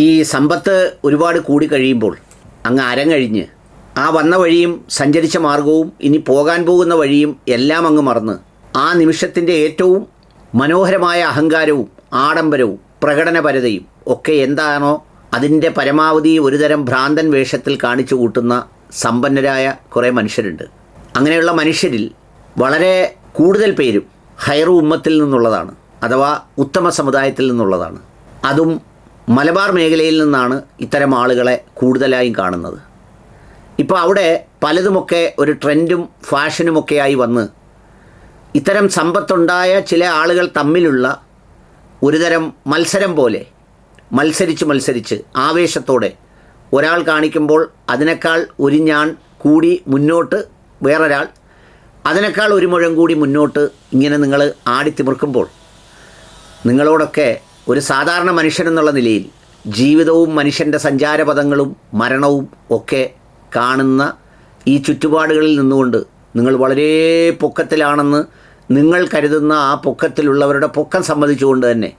ഈ സമ്പത്ത് ഒരുപാട് കൂടി കഴിയുമ്പോൾ അങ്ങ് അരങ്ങഴിഞ്ഞ് ആ വന്ന വഴിയും സഞ്ചരിച്ച മാർഗവും ഇനി പോകാൻ പോകുന്ന വഴിയും എല്ലാം അങ്ങ് മറന്ന് ആ നിമിഷത്തിന്റെ ഏറ്റവും മനോഹരമായ അഹങ്കാരവും ആഡംബരവും പ്രകടനപരതയും ഒക്കെ എന്താണോ അതിന്റെ പരമാവധി ഒരുതരം ഭ്രാന്തൻ വേഷത്തിൽ കാണിച്ചു കൂട്ടുന്ന സമ്പന്നരായ കുറേ മനുഷ്യരുണ്ട്. അങ്ങനെയുള്ള മനുഷ്യരിൽ വളരെ കൂടുതൽ പേരും ഹൈറു ഉമ്മത്തിൽ നിന്നുള്ളതാണ് അഥവാ ഉത്തമ സമുദായത്തിൽ നിന്നുള്ളതാണ്. അതും മലബാർ മേഖലയിൽ നിന്നാണ് ഇത്തരം ആളുകളെ കൂടുതലായും കാണുന്നത്. ഇപ്പോൾ അവിടെ പലതുമൊക്കെ ഒരു ട്രെൻഡും ഫാഷനുമൊക്കെയായി വന്ന് ഇത്തരം സമ്പത്തുണ്ടായ ചില ആളുകൾ തമ്മിലുള്ള ഒരുതരം മത്സരം പോലെ മത്സരിച്ച് മത്സരിച്ച് ആവേശത്തോടെ ഒരാൾ കാണിക്കുമ്പോൾ അതിനേക്കാൾ ഒരു ഞാൻ കൂടി മുന്നോട്ട് വേറൊരാൾ അതിനേക്കാൾ ഒരു മുഴം കൂടി മുന്നോട്ട് ഇങ്ങനെ നിങ്ങൾ ആടിത്തിമിർക്കുമ്പോൾ നിങ്ങളോടൊക്കെ ഒരു സാധാരണ മനുഷ്യനെന്നുള്ള നിലയിൽ ജീവിതവും മനുഷ്യന്റെ സഞ്ചാരപഥങ്ങളും മരണവും ഒക്കെ കാണുന്ന ഈ ചുറ്റുപാടുകളിൽ നിന്നുകൊണ്ട് നിങ്ങൾ വളരെ പൊക്കത്തിലാണെന്ന് നിങ്ങൾ കരുതുന്ന ആ പൊക്കത്തിലുള്ളവരുടെ പൊക്കം സംബന്ധിച്ചുകൊണ്ട് തന്നെ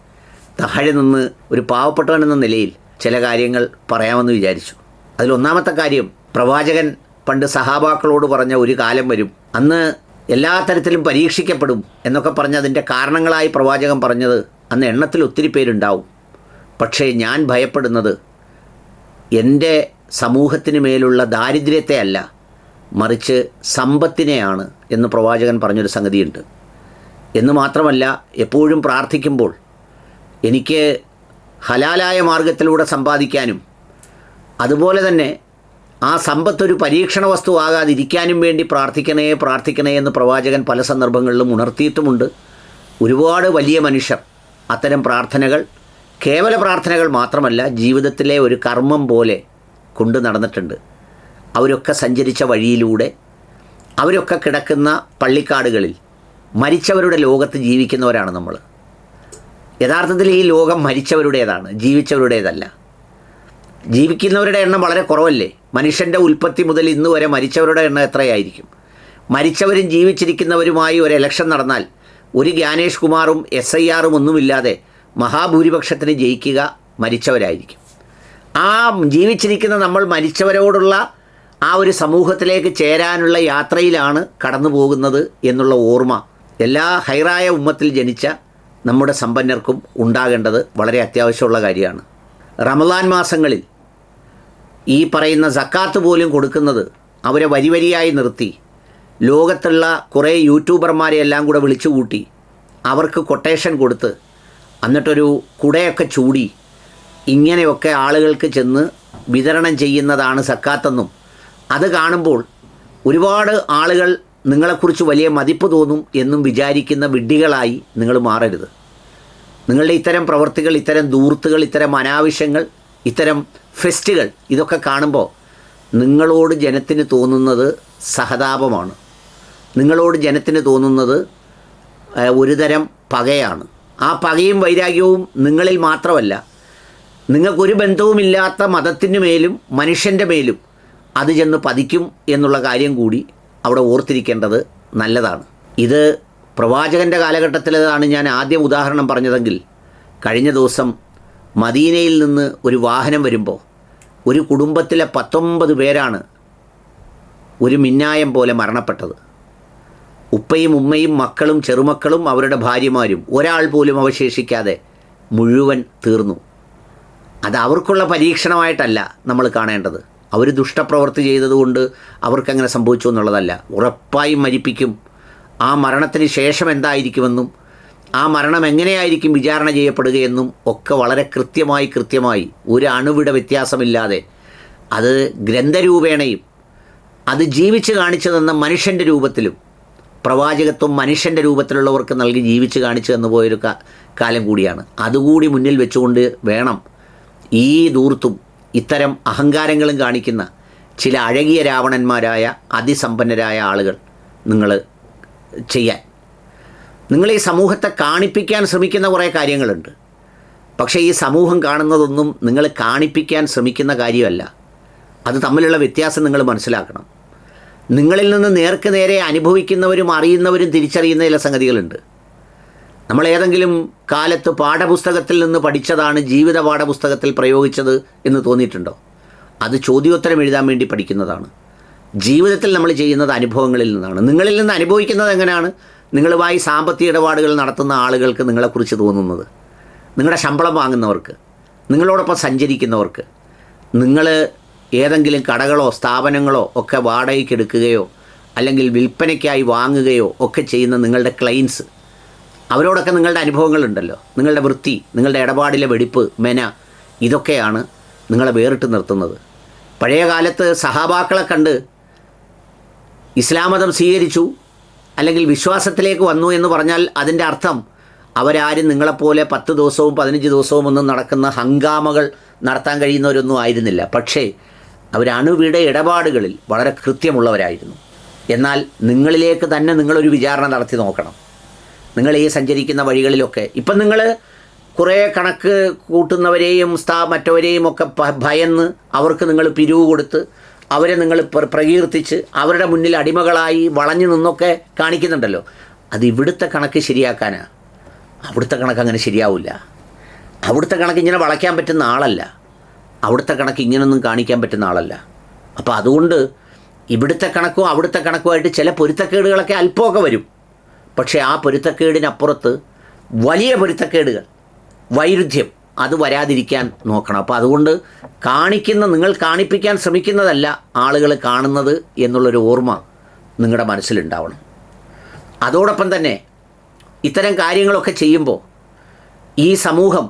താഴെ നിന്ന് ഒരു പാവപ്പെട്ടവൻ എന്ന നിലയിൽ ചില കാര്യങ്ങൾ പറയാമെന്ന് വിചാരിച്ചു. അതിലൊന്നാമത്തെ കാര്യം പ്രവാചകൻ പണ്ട് സഹാബാക്കളോട് പറഞ്ഞ ഒരു കാലം വരും. അന്ന് എല്ലാ തരത്തിലും പരീക്ഷിക്കപ്പെടും എന്നൊക്കെ പറഞ്ഞ് അതിന്റെ കാരണങ്ങളായി പ്രവാചകൻ പറഞ്ഞത് അന്ന് എണ്ണത്തിൽ ഒത്തിരി പേരുണ്ടാവും. പക്ഷേ ഞാൻ ഭയപ്പെടുന്നത് എന്റെ സമൂഹത്തിന് മേലുള്ള ദാരിദ്ര്യത്തെ അല്ല മറിച്ച് സമ്പത്തിനെയാണ് എന്ന് പ്രവാചകൻ പറഞ്ഞൊരു സംഗതിയുണ്ട്. എന്ന് മാത്രമല്ല എപ്പോഴും പ്രാർത്ഥിക്കുമ്പോൾ എനിക്ക് ഹലാലായ മാർഗത്തിലൂടെ സമ്പാദിക്കാനും അതുപോലെ തന്നെ ആ സമ്പത്തൊരു പരീക്ഷണ വസ്തു ആകാതിരിക്കാനും വേണ്ടി പ്രാർത്ഥിക്കണേ പ്രാർത്ഥിക്കണേ എന്ന് പ്രവാചകൻ പല സന്ദർഭങ്ങളിലും ഉണർത്തിയിട്ടുമുണ്ട്. ഒരുപാട് വലിയ മനുഷ്യർ അത്തരം പ്രാർത്ഥനകൾ കേവല പ്രാർത്ഥനകൾ മാത്രമല്ല ജീവിതത്തിലെ ഒരു കർമ്മം പോലെ കൊണ്ടു നടന്നിട്ടുണ്ട്. അവരൊക്കെ സഞ്ചരിച്ച വഴിയിലൂടെ അവരൊക്കെ കിടക്കുന്ന പള്ളിക്കാടുകളിൽ മരിച്ചവരുടെ ലോകത്ത് ജീവിക്കുന്നവരാണ് നമ്മൾ. യഥാർത്ഥത്തിൽ ഈ ലോകം മരിച്ചവരുടേതാണ് ജീവിച്ചവരുടേതല്ല. ജീവിക്കുന്നവരുടെ എണ്ണം വളരെ കുറവല്ലേ? മനുഷ്യന്റെ ഉൽപ്പത്തി മുതൽ ഇന്ന് വരെ മരിച്ചവരുടെ എണ്ണം എത്രയായിരിക്കും? മരിച്ചവരും ജീവിച്ചിരിക്കുന്നവരുമായി ഒരു ഇലക്ഷൻ നടന്നാൽ ഒരു ജ്ഞാനേഷ് കുമാറും എസ് ഐ ആറും ഒന്നുമില്ലാതെ മഹാഭൂരിപക്ഷത്തിന് ജയിക്കുക മരിച്ചവരായിരിക്കും. ആ ജീവിച്ചിരിക്കുന്ന നമ്മൾ മരിച്ചവരോടുള്ള ആ ഒരു സമൂഹത്തിലേക്ക് ചേരാനുള്ള യാത്രയിലാണ് കടന്നു പോകുന്നത് എന്നുള്ള ഓർമ്മ എല്ലാ ഹൈറായ ഉമ്മത്തിൽ ജനിച്ച നമ്മുടെ സമ്പന്നർക്കും ഉണ്ടാകേണ്ടത് വളരെ അത്യാവശ്യമുള്ള കാര്യമാണ്. റമദാൻ മാസങ്ങളിൽ ഈ പറയുന്ന സക്കാത്ത് പോലും കൊടുക്കുന്നത് അവരെ വരിവരിയായി നിർത്തി. ലോകത്തുള്ള കുറേ യൂട്യൂബർമാരെ എല്ലാം കൂടെ വിളിച്ചു കൂട്ടി അവർക്ക് കൊട്ടേഷൻ കൊടുത്ത് എന്നിട്ടൊരു കുടയൊക്കെ ചൂടി ഇങ്ങനെയൊക്കെ ആളുകൾക്ക് ചെന്ന് വിതരണം ചെയ്യുന്നതാണ് സക്കാത്തെന്നും അത് കാണുമ്പോൾ ഒരുപാട് ആളുകൾ നിങ്ങളെക്കുറിച്ച് വലിയ മതിപ്പ് തോന്നും എന്നും വിചാരിക്കുന്ന വിഡ്ഢികളായി നിങ്ങൾ മാറരുത്. നിങ്ങളുടെ ഇത്തരം പ്രവർത്തികൾ ഇത്തരം ദൂർത്തുകൾ ഇത്തരം അനാവശ്യങ്ങൾ ഇത്തരം ഫെസ്റ്റുകൾ ഇതൊക്കെ കാണുമ്പോൾ നിങ്ങളോട് ജനത്തിന് തോന്നുന്നത് സഹതാപമാണ്. നിങ്ങളോട് ജനത്തിന് തോന്നുന്നത് ഒരു ഒരുതരം പകയാണ്. ആ പകയും വൈരാഗ്യവും നിങ്ങളിൽ മാത്രമല്ല. നിങ്ങൾക്കൊരു ബന്ധവുമില്ലാത്ത മതത്തിന് മേലും മനുഷ്യന്റെ മേലും അത് ചെന്ന് പതിക്കും എന്നുള്ള കാര്യം കൂടി അവിടെ ഓർത്തിരിക്കേണ്ടത് നല്ലതാണ്. ഇത് പ്രവാചകന്റെ കാലഘട്ടത്തിലാണ് ഞാൻ ആദ്യം ഉദാഹരണം പറഞ്ഞതെങ്കിൽ കഴിഞ്ഞ ദിവസം മദീനയിൽ നിന്ന് ഒരു വാഹനം വരുമ്പോൾ ഒരു കുടുംബത്തിലെ പത്തൊമ്പത് പേരാണ് ഒരു മിന്നായം പോലെ മരണപ്പെട്ടത്. ഉപ്പയും ഉമ്മയും മക്കളും ചെറുമക്കളും അവരുടെ ഭാര്യമാരും ഒരാൾ പോലും അവശേഷിക്കാതെ മുഴുവൻ തീർന്നു. അത് അവർക്കുള്ള പരീക്ഷണമായിട്ടല്ല നമ്മൾ കാണേണ്ടത്. അവർ ദുഷ്ടപ്രവൃത്തി ചെയ്തതുകൊണ്ട് അവർക്കങ്ങനെ സംഭവിച്ചു എന്നുള്ളതല്ല. ഉറപ്പായും മരിപ്പിക്കും. ആ മരണത്തിന് ശേഷം എന്തായിരിക്കുമെന്നും ആ മരണം എങ്ങനെയായിരിക്കും വിചാരണ ചെയ്യപ്പെടുകയെന്നും ഒക്കെ വളരെ കൃത്യമായി കൃത്യമായി ഒരു അണുവിട വ്യത്യാസമില്ലാതെ അത് ഗ്രന്ഥരൂപേണയും അത് ജീവിച്ച് കാണിച്ചു തന്ന മനുഷ്യന്റെ രൂപത്തിലും പ്രവാചകത്വം മനുഷ്യന്റെ രൂപത്തിലുള്ളവർക്ക് നൽകി ജീവിച്ച് കാണിച്ചു തന്നു പോയൊരു കാലം കൂടിയാണ്. അതുകൂടി മുന്നിൽ വെച്ചുകൊണ്ട് വേണം ഈ ദൂർത്തും ഇത്തരം അഹങ്കാരങ്ങളും കാണിക്കുന്ന ചില അഴകിയ രാവണന്മാരായ അതിസമ്പന്നരായ ആളുകൾ നിങ്ങൾ ചെയ്യാൻ. നിങ്ങൾ ഈ സമൂഹത്തെ കാണിപ്പിക്കാൻ ശ്രമിക്കുന്ന കുറേ കാര്യങ്ങളുണ്ട്. പക്ഷേ ഈ സമൂഹം കാണുന്നതൊന്നും നിങ്ങൾ കാണിപ്പിക്കാൻ ശ്രമിക്കുന്ന കാര്യമല്ല. അത് തമ്മിലുള്ള വ്യത്യാസം നിങ്ങൾ മനസ്സിലാക്കണം. നിങ്ങളിൽ നിന്ന് നേർക്ക് നേരെ അനുഭവിക്കുന്നവരും അറിയുന്നവരും തിരിച്ചറിയുന്ന ചില സംഗതികളുണ്ട്. നമ്മൾ ഏതെങ്കിലും കാലത്ത് പാഠപുസ്തകത്തിൽ നിന്ന് പഠിച്ചതാണ് ജീവിത പാഠപുസ്തകത്തിൽ പ്രയോഗിച്ചത് എന്ന് തോന്നിയിട്ടുണ്ടോ? അത് ചോദ്യോത്തരം എഴുതാൻ വേണ്ടി പഠിക്കുന്നതാണ്. ജീവിതത്തിൽ നമ്മൾ ചെയ്യുന്നത് അനുഭവങ്ങളിൽ നിന്നാണ്. നിങ്ങളിൽ നിന്ന് അനുഭവിക്കുന്നത് എങ്ങനെയാണ്? നിങ്ങളുമായി സാമ്പത്തിക ഇടപാടുകൾ നടത്തുന്ന ആളുകൾക്ക് നിങ്ങളെക്കുറിച്ച് തോന്നുന്നത്. നിങ്ങളുടെ ശമ്പളം വാങ്ങുന്നവർക്ക് നിങ്ങളോടൊപ്പം സഞ്ചരിക്കുന്നവർക്ക് നിങ്ങൾ ഏതെങ്കിലും കടകളോ സ്ഥാപനങ്ങളോ ഒക്കെ വാടകയ്ക്ക് എടുക്കുകയോ അല്ലെങ്കിൽ വിൽപ്പനയ്ക്കായി വാങ്ങുകയോ ഒക്കെ ചെയ്യുന്ന നിങ്ങളുടെ ക്ലൈൻസ് അവരോടൊക്കെ നിങ്ങളുടെ അനുഭവങ്ങളുണ്ടല്ലോ. നിങ്ങളുടെ വൃത്തി നിങ്ങളുടെ ഇടപാടിലെ വെടിപ്പ് മെന ഇതൊക്കെയാണ് നിങ്ങളെ വേറിട്ട് നിർത്തുന്നത്. പഴയ കാലത്ത് സഹാബാക്കളെ കണ്ട് ഇസ്ലാമതം സ്വീകരിച്ചു അല്ലെങ്കിൽ വിശ്വാസത്തിലേക്ക് വന്നു എന്ന് പറഞ്ഞാൽ അതിന്റെ അർത്ഥം അവരാരും നിങ്ങളെപ്പോലെ പത്ത് ദിവസവും പതിനഞ്ച് ദിവസവും ഒന്നും നടക്കുന്ന ഹങ്കാമകൾ നടത്താൻ കഴിയുന്നവരൊന്നും ആയിരുന്നില്ല. പക്ഷേ അവരണുവിട ഇടപാടുകളിൽ വളരെ കൃത്യമുള്ളവരായിരുന്നു. എന്നാൽ നിങ്ങളിലേക്ക് തന്നെ നിങ്ങളൊരു വിചാരണ നടത്തി നോക്കണം. നിങ്ങൾ ഈ സഞ്ചരിക്കുന്ന വഴികളിലൊക്കെ. ഇപ്പം നിങ്ങൾ കുറേ കണക്ക് കൂട്ടുന്നവരെയും സ്ഥാ മറ്റവരെയും ഒക്കെ ഭയന്ന് അവർക്ക് നിങ്ങൾ പിരിവ് കൊടുത്ത് അവരെ നിങ്ങൾ പ്ര- പ്രകീർത്തിച്ച് അവരുടെ മുന്നിൽ അടിമകളായി വളഞ്ഞു നിന്നൊക്കെ കാണിക്കുന്നുണ്ടല്ലോ. അത് ഇവിടുത്തെ കണക്ക് ശരിയാക്കാനാണ് അവിടുത്തെ കണക്ക് അങ്ങനെ ശരിയാവില്ല അവിടുത്തെ കണക്ക് ഇങ്ങനെ വളയ്ക്കാൻ പറ്റുന്ന ആളല്ല. അവിടുത്തെ കണക്ക് ഇങ്ങനൊന്നും കാണിക്കാൻ പറ്റുന്ന ആളല്ല. അപ്പോൾ അതുകൊണ്ട് ഇവിടുത്തെ കണക്കും അവിടുത്തെ കണക്കുമായിട്ട് ചില പൊരുത്തക്കേടുകളൊക്കെ അല്പമൊക്കെ വരും. പക്ഷേ ആ പൊരുത്തക്കേടിനപ്പുറത്ത് വലിയ പൊരുത്തക്കേടുകൾ വൈരുദ്ധ്യം അത് വരാതിരിക്കാൻ നോക്കണം. അപ്പോൾ അതുകൊണ്ട് കാണിക്കുന്ന നിങ്ങൾ കാണിപ്പിക്കാൻ ശ്രമിക്കുന്നതല്ല ആളുകൾ കാണുന്നത് എന്നുള്ളൊരു ഓർമ്മ നിങ്ങളുടെ മനസ്സിലുണ്ടാവണം. അതോടൊപ്പം തന്നെ ഇത്തരം കാര്യങ്ങളൊക്കെ ചെയ്യുമ്പോൾ ഈ സമൂഹം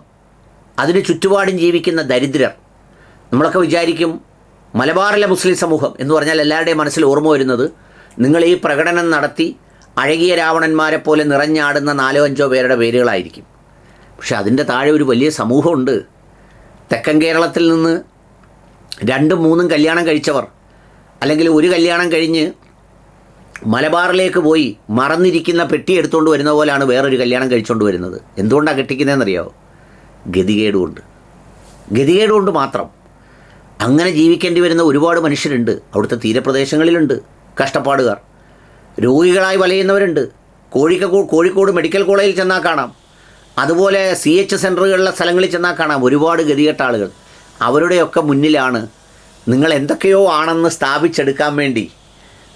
അതിന് ചുറ്റുപാടും ജീവിക്കുന്ന ദരിദ്രർ നമ്മളൊക്കെ വിചാരിക്കും മലബാറിലെ മുസ്ലിം സമൂഹം എന്ന് പറഞ്ഞാൽ എല്ലാവരുടെയും മനസ്സിൽ ഓർമ്മ വരുന്നത് നിങ്ങൾ ഈ പ്രകടനം നടത്തി അഴകിയ രാവണന്മാരെ പോലെ നിറഞ്ഞാടുന്ന നാലോ അഞ്ചോ പേരുടെ പേരുകളായിരിക്കും. പക്ഷെ അതിന്റെ താഴെ ഒരു വലിയ സമൂഹമുണ്ട്. തെക്കൻ കേരളത്തിൽ നിന്ന് രണ്ടും മൂന്നും കല്യാണം കഴിച്ചവർ അല്ലെങ്കിൽ ഒരു കല്യാണം കഴിഞ്ഞ് മലബാറിലേക്ക് പോയി മറന്നിരിക്കുന്ന പെട്ടി എടുത്തുകൊണ്ട് വരുന്ന പോലെയാണ് വേറൊരു കല്യാണം കഴിച്ചുകൊണ്ട് വരുന്നത്. എന്തുകൊണ്ടാണ് കെട്ടിക്കുന്നതെന്നറിയാമോ ഗതികേടുകൊണ്ട്. ഗതികേടുകൊണ്ട് മാത്രം. അങ്ങനെ ജീവിക്കേണ്ടി വരുന്ന ഒരുപാട് മനുഷ്യരുണ്ട്. അവിടുത്തെ തീരപ്രദേശങ്ങളിലുണ്ട്. കഷ്ടപ്പാടുകാർ. രോഗികളായി വലയുന്നവരുണ്ട്. കോഴിക്കോട് കോഴിക്കോട് മെഡിക്കൽ കോളേജിൽ ചെന്നാൽ കാണാം. അതുപോലെ സി എച്ച് സെന്ററുകളിലെ സ്ഥലങ്ങളിൽ ചെന്നാൽ കാണാം. ഒരുപാട് ഗതികെട്ട ആളുകൾ. അവരുടെയൊക്കെ മുന്നിലാണ് നിങ്ങൾ എന്തൊക്കെയോ ആണെന്ന് സ്ഥാപിച്ചെടുക്കാൻ വേണ്ടി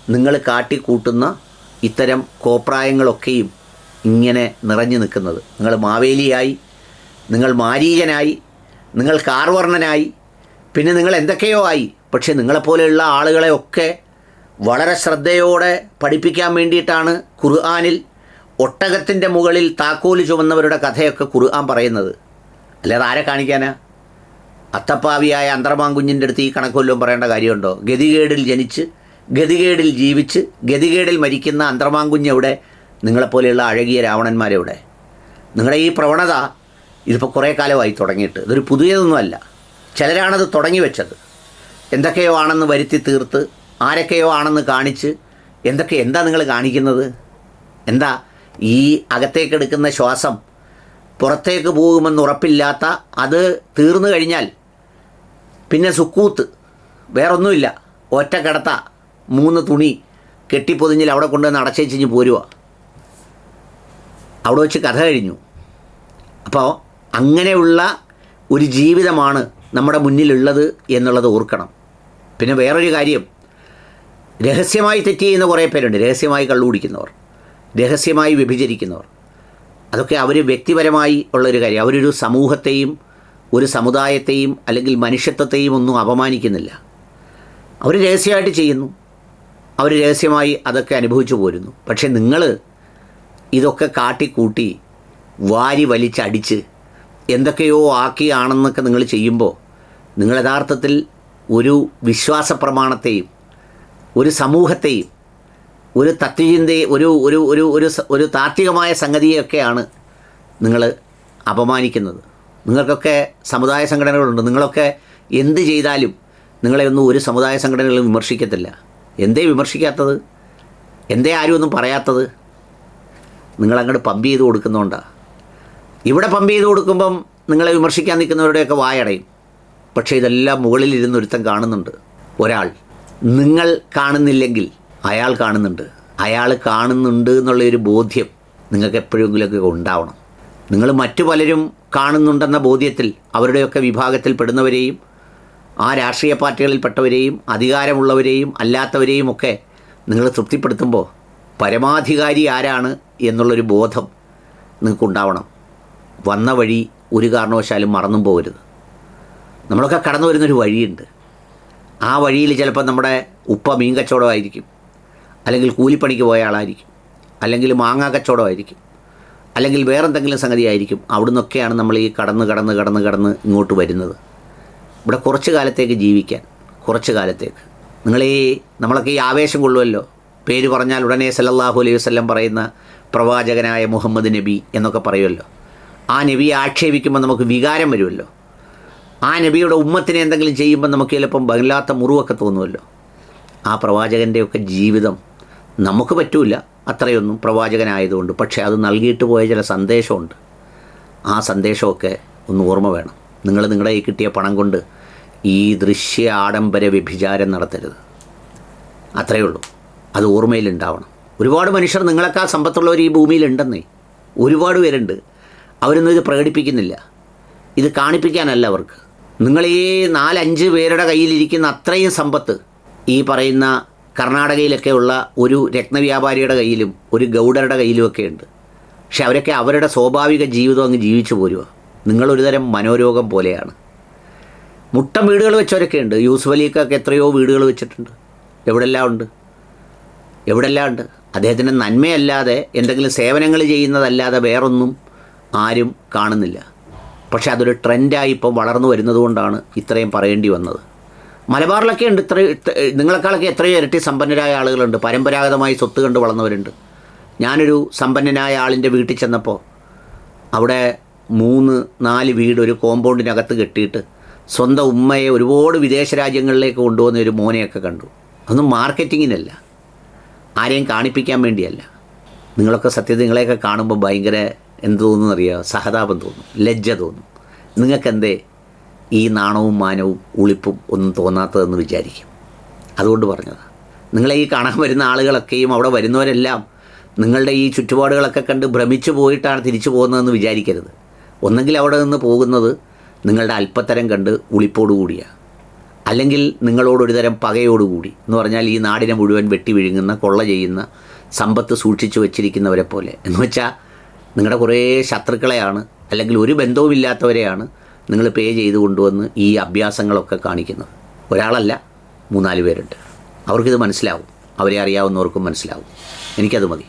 നിങ്ങൾ കാട്ടിക്കൂട്ടുന്ന ഇത്തരം കോപ്രായങ്ങളൊക്കെയും ഇങ്ങനെ നിറഞ്ഞു നിൽക്കുന്നത്. നിങ്ങൾ മാവേലിയായി നിങ്ങൾ മാരീചനായി നിങ്ങൾ കാർവർണനായി പിന്നെ നിങ്ങൾ എന്തൊക്കെയോ ആയി. പക്ഷേ നിങ്ങളെപ്പോലെയുള്ള ആളുകളെ ഒക്കെ വളരെ ശ്രദ്ധയോടെ പഠിപ്പിക്കാൻ വേണ്ടിയിട്ടാണ് ഖുർആാനിൽ ഒട്ടകത്തിന്റെ മുകളിൽ താക്കോൽ ചുമന്നവരുടെ കഥയൊക്കെ ഖുർആൻ പറയുന്നത്. അല്ലാതെ ആരെ കാണിക്കാനാ? അത്തപ്പാവിയായ അന്തർമാങ്കുഞ്ഞിന്റെ അടുത്ത് ഈ കണക്ക് വല്ലതും പറയേണ്ട കാര്യമുണ്ടോ? ഗതികേടിൽ ജനിച്ച് ഗതികേടിൽ ജീവിച്ച് ഗതികേടിൽ മരിക്കുന്ന അന്തർമാങ്കുഞ്ഞെവിടെ? നിങ്ങളെപ്പോലെയുള്ള അഴകിയ രാവണന്മാരെവിടെ? നിങ്ങളുടെ ഈ പ്രവണത ഇതിപ്പോൾ കുറേ കാലമായി തുടങ്ങിയിട്ട്. ഇതൊരു പുതിയതൊന്നുമല്ല. ചിലരാണത് തുടങ്ങി വെച്ചത്. എന്തൊക്കെയോ ആണെന്ന് വരുത്തി തീർത്ത് ആരൊക്കെയോ ആണെന്ന് കാണിച്ച് എന്തൊക്കെ എന്താ നിങ്ങൾ കാണിക്കുന്നത്? എന്താ ഈ അകത്തേക്കെടുക്കുന്ന ശ്വാസം പുറത്തേക്ക് പോകുമെന്ന് ഉറപ്പില്ലാത്ത അത് തീർന്നു കഴിഞ്ഞാൽ പിന്നെ സുക്കൂത്ത് വേറൊന്നുമില്ല. ഒറ്റ കിടത്ത മൂന്ന് തുണി കെട്ടിപ്പൊതിഞ്ഞിൽ അവിടെ കൊണ്ടുവന്ന് അടച്ചേച്ചിഞ്ഞ് പോരുക അവിടെ വെച്ച് കഥ കഴിഞ്ഞു. അപ്പോൾ അങ്ങനെയുള്ള ഒരു ജീവിതമാണ് നമ്മുടെ മുന്നിലുള്ളത് എന്നുള്ളത് ഓർക്കണം. പിന്നെ വേറൊരു കാര്യം. രഹസ്യമായി തെറ്റ് ചെയ്യുന്ന കുറേ പേരുണ്ട്. രഹസ്യമായി കള്ളുകുടിക്കുന്നവർ. രഹസ്യമായി വ്യഭിചരിക്കുന്നവർ. അതൊക്കെ അവർ വ്യക്തിപരമായി ഉള്ളൊരു കാര്യം. അവരൊരു സമൂഹത്തെയും ഒരു സമുദായത്തെയും അല്ലെങ്കിൽ മനുഷ്യത്വത്തെയും ഒന്നും അപമാനിക്കുന്നില്ല. അവർ രഹസ്യമായിട്ട് ചെയ്യുന്നു. അവർ രഹസ്യമായി അതൊക്കെ അനുഭവിച്ചു പോരുന്നു. പക്ഷേ നിങ്ങൾ ഇതൊക്കെ കാട്ടിക്കൂട്ടി വാരി വലിച്ചടിച്ച് എന്തൊക്കെയോ ആക്കിയാണെന്നൊക്കെ നിങ്ങൾ ചെയ്യുമ്പോൾ നിങ്ങൾ യഥാർത്ഥത്തിൽ ഒരു വിശ്വാസ പ്രമാണത്തെയും ഒരു സമൂഹത്തെയും ഒരു തത്വചിന്തയെ ഒരു ഒരു ഒരു ഒരു ഒരു താത്വികമായ സംഗതിയൊക്കെയാണ് നിങ്ങൾ അപമാനിക്കുന്നത്. നിങ്ങൾക്കൊക്കെ സമുദായ സംഘടനകളുണ്ട്. നിങ്ങളൊക്കെ എന്ത് ചെയ്താലും നിങ്ങളെ ഒന്നും ഒരു സമുദായ സംഘടനകളും വിമർശിക്കത്തില്ല. എന്തേ വിമർശിക്കാത്തത്? എന്തേ ആരും ഒന്നും പറയാത്തത്? നിങ്ങളങ്ങോട്ട് പമ്പ് ചെയ്ത് കൊടുക്കുന്നതുകൊണ്ടാണ് ഇവിടെ പമ്പ് ചെയ്ത് കൊടുക്കുമ്പം നിങ്ങളെ വിമർശിക്കാൻ നിൽക്കുന്നവരുടെയൊക്കെ വായടയും. പക്ഷേ ഇതെല്ലാം മുകളിലിരുന്ന് ഒരുത്തം കാണുന്നുണ്ട്. ഒരാൾ. നിങ്ങൾ കാണുന്നില്ലെങ്കിൽ അയാൾ കാണുന്നുണ്ട്. അയാൾ കാണുന്നുണ്ട് എന്നുള്ളൊരു ബോധ്യം നിങ്ങൾക്ക് എപ്പോഴെങ്കിലുമൊക്കെ ഉണ്ടാവണം. നിങ്ങൾ മറ്റു പലരും കാണുന്നുണ്ടെന്ന ബോധ്യത്തിൽ അവരുടെയൊക്കെ വിഭാഗത്തിൽ പെടുന്നവരെയും ആ രാഷ്ട്രീയ പാർട്ടികളിൽപ്പെട്ടവരെയും അധികാരമുള്ളവരെയും അല്ലാത്തവരെയും ഒക്കെ നിങ്ങൾ തൃപ്തിപ്പെടുത്തുമ്പോൾ പരമാധികാരി ആരാണ് എന്നുള്ളൊരു ബോധം നിങ്ങൾക്കുണ്ടാവണം. വന്ന വഴി ഒരു കാരണവശാലും മറന്നും പോകരുത്. നമ്മളൊക്കെ കടന്നു വരുന്നൊരു വഴിയുണ്ട്. ആ വഴിയിൽ ചിലപ്പോൾ നമ്മുടെ ഉപ്പ മീൻ കച്ചവടമായിരിക്കും അല്ലെങ്കിൽ കൂലിപ്പണിക്ക് പോയ ആളായിരിക്കും. അല്ലെങ്കിൽ മാങ്ങാ കച്ചവടമായിരിക്കും അല്ലെങ്കിൽ വേറെന്തെങ്കിലും സംഗതി ആയിരിക്കും. അവിടുന്നൊക്കെയാണ് നമ്മൾ ഈ കടന്ന് കടന്ന് കടന്ന് കടന്ന് ഇങ്ങോട്ട് വരുന്നത്. ഇവിടെ കുറച്ച് കാലത്തേക്ക് ജീവിക്കാൻ. കുറച്ച് കാലത്തേക്ക്. നിങ്ങൾ ഈ നമ്മളൊക്കെ ഈ ആവേശം കൊള്ളുമല്ലോ. പേര് പറഞ്ഞാൽ ഉടനെ സല്ലല്ലാഹു അലൈഹി വസല്ലം പറയുന്ന പ്രവാചകനായ മുഹമ്മദ് നബി എന്നൊക്കെ പറയുമല്ലോ. ആ നബിയെ ആക്ഷേപിക്കുമ്പോൾ നമുക്ക് വികാരം വരുമല്ലോ. ആ നബിയുടെ ഉമ്മത്തിനെ എന്തെങ്കിലും ചെയ്യുമ്പോൾ നമുക്ക് ചിലപ്പം വല്ലാത്ത മുറിവൊക്കെ തോന്നുമല്ലോ. ആ പ്രവാചകന്റെയൊക്കെ ജീവിതം നമുക്ക് പറ്റൂല അത്രയൊന്നും പ്രവാചകനായതുകൊണ്ട്. പക്ഷേ അത് നൽകിയിട്ട് പോയ ചില സന്ദേശമുണ്ട്. ആ സന്ദേശമൊക്കെ ഒന്ന് ഓർമ്മ വേണം. നിങ്ങൾ നിങ്ങളുടെ ഈ കിട്ടിയ പണം കൊണ്ട് ഈ ദൃശ്യ ആഡംബര വ്യഭിചാരം നടത്തരുത്. അത്രയേ ഉള്ളൂ. അത് ഓർമ്മയിലുണ്ടാവണം ഒരുപാട് മനുഷ്യർ നിങ്ങളൊക്കെ നിങ്ങളെക്കാൾ സമ്പത്തുള്ളവർ ഈ ഭൂമിയിലുണ്ടെന്നേ. ഒരുപാട് പേരുണ്ട്. അവരൊന്നും ഇത് പ്രകടിപ്പിക്കുന്നില്ല. ഇത് കാണിപ്പിക്കാനല്ല അവർക്ക്. നിങ്ങൾ ഈ നാലഞ്ച് പേരുടെ കയ്യിലിരിക്കുന്ന അത്രയും സമ്പത്ത് ഈ പറയുന്ന കർണാടകയിലൊക്കെയുള്ള ഒരു രത്നവ്യാപാരിയുടെ കയ്യിലും ഒരു ഗൗഡരുടെ കയ്യിലുമൊക്കെ ഉണ്ട്. പക്ഷെ അവരൊക്കെ അവരുടെ സ്വാഭാവിക ജീവിതം അങ്ങ് ജീവിച്ചു പോരുക നിങ്ങളൊരു തരം മനോരോഗം പോലെയാണ്. മുട്ടം വീടുകൾ വെച്ചവരൊക്കെ ഉണ്ട്. യൂസുഫ് അലിക്കൊക്കെ എത്രയോ വീടുകൾ വെച്ചിട്ടുണ്ട്. എവിടെല്ലാം ഉണ്ട്? എവിടെല്ലാം ഉണ്ട്? അദ്ദേഹത്തിന്റെ നന്മയല്ലാതെ എന്തെങ്കിലും സേവനങ്ങൾ ചെയ്യുന്നതല്ലാതെ വേറൊന്നും ആരും കാണുന്നില്ല. പക്ഷെ അതൊരു ട്രെൻഡായി ഇപ്പോൾ വളർന്നു വരുന്നതുകൊണ്ടാണ് ഇത്രയും പറയേണ്ടി വന്നത്. മലബാറിലൊക്കെ ഉണ്ട് ഇത്ര നിങ്ങളെക്കാളൊക്കെ എത്രയോ ഇരട്ടി സമ്പന്നരായ ആളുകളുണ്ട്. പരമ്പരാഗതമായി സ്വത്ത് കണ്ട് വളർന്നവരുണ്ട്. ഞാനൊരു സമ്പന്നനായ ആളിന്റെ വീട്ടിൽ ചെന്നപ്പോൾ അവിടെ മൂന്ന് നാല് വീട് ഒരു കോമ്പൗണ്ടിനകത്ത് കെട്ടിയിട്ട് സ്വന്തം ഉമ്മയെ ഒരുപാട് വിദേശ രാജ്യങ്ങളിലേക്ക് കൊണ്ടുപോകുന്ന ഒരു മോനെയൊക്കെ കണ്ടു. അതൊന്നും മാർക്കറ്റിങ്ങിനല്ല. ആരെയും കാണിപ്പിക്കാൻ വേണ്ടിയല്ല. നിങ്ങളൊക്കെ സത്യത്തിൽ നിങ്ങളെയൊക്കെ കാണുമ്പോൾ ഭയങ്കര എന്ത് തോന്നുന്നറിയോ സഹതാപം തോന്നും ലജ്ജ തോന്നും. നിങ്ങൾക്കെന്തേ ഈ നാണവും മാനവും ഉളിപ്പും ഒന്നും തോന്നാത്തതെന്ന് വിചാരിക്കും. അതുകൊണ്ട് പറഞ്ഞതാണ് നിങ്ങളെ ഈ കാണാൻ വരുന്ന ആളുകളൊക്കെയും അവിടെ വരുന്നവരെല്ലാം നിങ്ങളുടെ ഈ ചുറ്റുപാടുകളൊക്കെ കണ്ട് ഭ്രമിച്ചു പോയിട്ടാണ് തിരിച്ചു പോകുന്നതെന്ന് വിചാരിക്കരുത്. ഒന്നെങ്കിൽ അവിടെ നിന്ന് പോകുന്നത് നിങ്ങളുടെ അല്പത്തരം കണ്ട് ഉളിപ്പോടുകൂടിയാണ് അല്ലെങ്കിൽ നിങ്ങളോടൊരു തരം പകയോടുകൂടി എന്ന് പറഞ്ഞാൽ ഈ നാടിനെ മുഴുവൻ വെട്ടി വിഴുങ്ങുന്ന കൊള്ള ചെയ്യുന്ന സമ്പത്ത് സൂക്ഷിച്ചു വച്ചിരിക്കുന്നവരെ പോലെ. എന്ന് വെച്ചാൽ നിങ്ങളുടെ കുറേ ശത്രുക്കളെയാണ് അല്ലെങ്കിൽ ഒരു ബന്ധവുമില്ലാത്തവരെയാണ് നിങ്ങൾ പേ ചെയ്ത് കൊണ്ടുവന്ന് ഈ അഭ്യാസങ്ങളൊക്കെ കാണിക്കുന്നത്. ഒരാളല്ല മൂന്നാൽ പേരുണ്ട്. അവർക്കിത് മനസ്സിലാവും. അവരെ അറിയാവുന്നവർക്കും മനസ്സിലാവും. എനിക്കത് മതി.